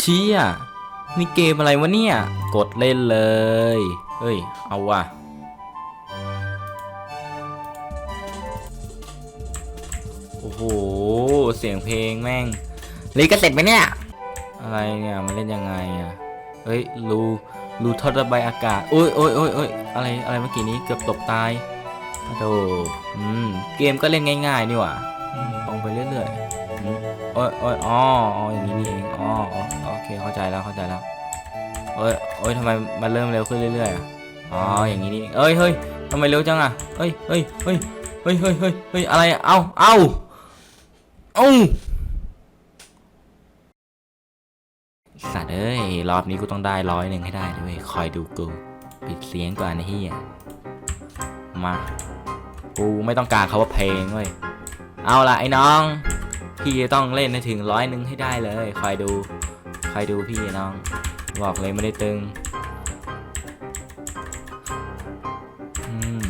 เชี่ยนี่เกมอะไรวะเนี่ย กดเล่นเลย เฮ้ย เอาว่ะ โอ้โห เสียงเพลงแม่งลีก็เสร็จไหมเนี่ย อะไรเนี่ย มันเล่นยังไงอะ เฮ้ย รูรูท่อระบายอากาศ โอ้ยโอ้ยโอ้ยโอ้ยอะไร อะไรเมื่อกี้นี้เกือบตกตายโธ่อืม เกมก็เล่นง่าย ๆ นี่หว่า โอ้ยโอ้ยอ๋ออ๋ออย่างนี้นี่เองอ๋ออ๋อโอเคเข้าใจแล้วเข้าใจแล้วโอ้ยโอ้ยทำไมมันเริ่มเร็วขึ้นเรื่อยๆอะอ๋ออย่างนี้นี่เอ้ยเฮ้ยทำไมเร็วจังอะเฮ้ยเฮ้ยเฮ้ยเฮ้ยเฮ้ยเฮ้ยเฮ้ยอะไรเอาเอาเอาสัตว์เอ้ยรอบนี้กูต้องได้ร้อยหนึ่งให้ได้ด้วยคอยดูกูปิดเสียงก่อนนะเฮียมากูไม่ต้องการคาว่าเพลงเว้ยเอาละไอ้น้อง พี่จะต้องเล่นให้ถึงร้อยหนึ่งให้ได้เลย คอยดูคอยดูพี่น้อง บอกเลยไม่ได้ตึงอืม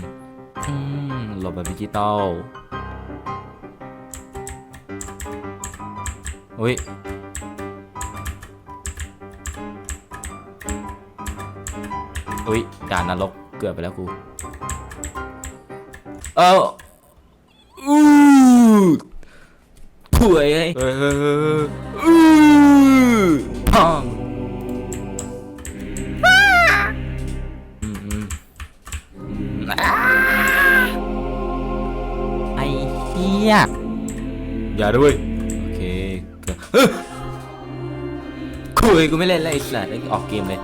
อืมหลบแบบดิจิตอลอุ้ยอุ้ยด่านนรกเกือบไปแล้วกู เออ ถวยเฮ้ยเฮ้ยเฮ้ยเฮ้ยอู้พังอืมอืมอ้าไอ้เหี้ยอย่าด้วยโอเคเกือบเฮ้ยคุยกูไม่เล่นแล้วไอ้สัตว์ไอ้ออกเกมเลย